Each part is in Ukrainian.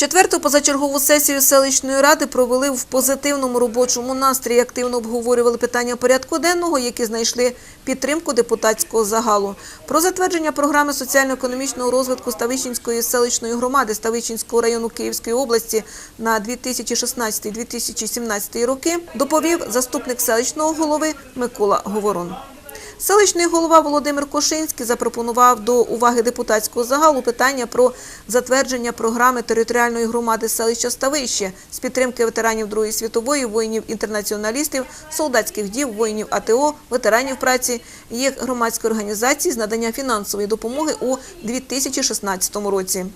Четверту позачергову сесію селищної ради провели в позитивному робочому настрої. Активно обговорювали питання порядку денного, які знайшли підтримку депутатського загалу. Про затвердження програми соціально-економічного розвитку Ставищенської селищної громади Ставищенського району Київської області на 2016-2017 роки доповів заступник селищного голови Микола Говорон. Селищний голова Володимир Кошинський запропонував до уваги депутатського загалу питання про затвердження програми територіальної громади селища Ставище з підтримки ветеранів Другої світової, воїнів-інтернаціоналістів, солдатських дів, воїнів АТО, ветеранів праці, їх громадської організації з надання фінансової допомоги у 2016 році.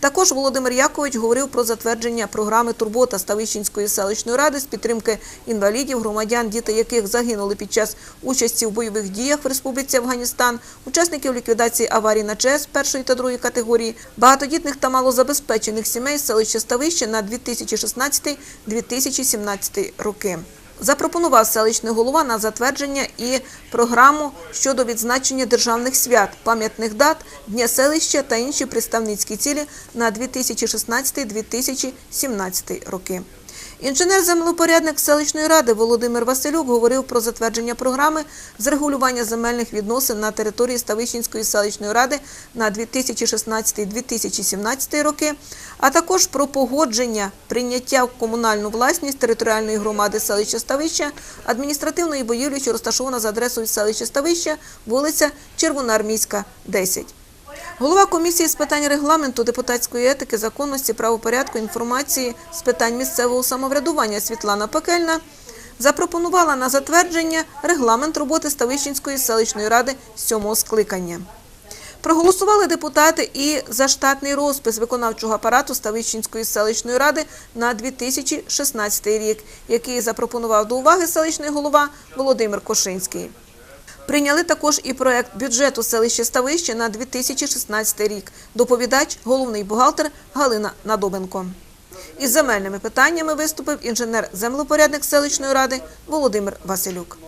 Також Володимир Якович говорив про затвердження програми Турбота Ставищенської селищної ради з підтримки інвалідів, громадян, діти яких загинули під час участі в бойових діях в Республіці Афганістан, учасників ліквідації аварій на ЧАЕС першої та другої категорії, багатодітних та малозабезпечених сімей селища Ставище на 2016-2017 роки. Запропонував селищний голова на затвердження і програму щодо відзначення державних свят, пам'ятних дат, Дня селища та інші представницькі цілі на 2016-2017 роки. Інженер-землепорядник селищної ради Володимир Василюк говорив про затвердження програми з регулювання земельних відносин на території Ставищенської селищної ради на 2016-2017 роки, а також про погодження прийняття в комунальну власність територіальної громади селища Ставища адміністративної будівлі, що розташована за адресою селища Ставища, вулиця Червоноармійська, 10. Голова комісії з питань регламенту, депутатської етики, законності, правопорядку, інформації з питань місцевого самоврядування Світлана Пекельна запропонувала на затвердження регламент роботи Ставищенської селищної ради сьомого скликання. Проголосували депутати і за штатний розпис виконавчого апарату Ставищенської селищної ради на 2016 рік, який запропонував до уваги селищний голова Володимир Кошинський. Прийняли також і проект бюджету селища Ставище на 2016 рік. Доповідач – головний бухгалтер Галина Надобенко. Із земельними питаннями виступив інженер-землепорядник селищної ради Володимир Василюк.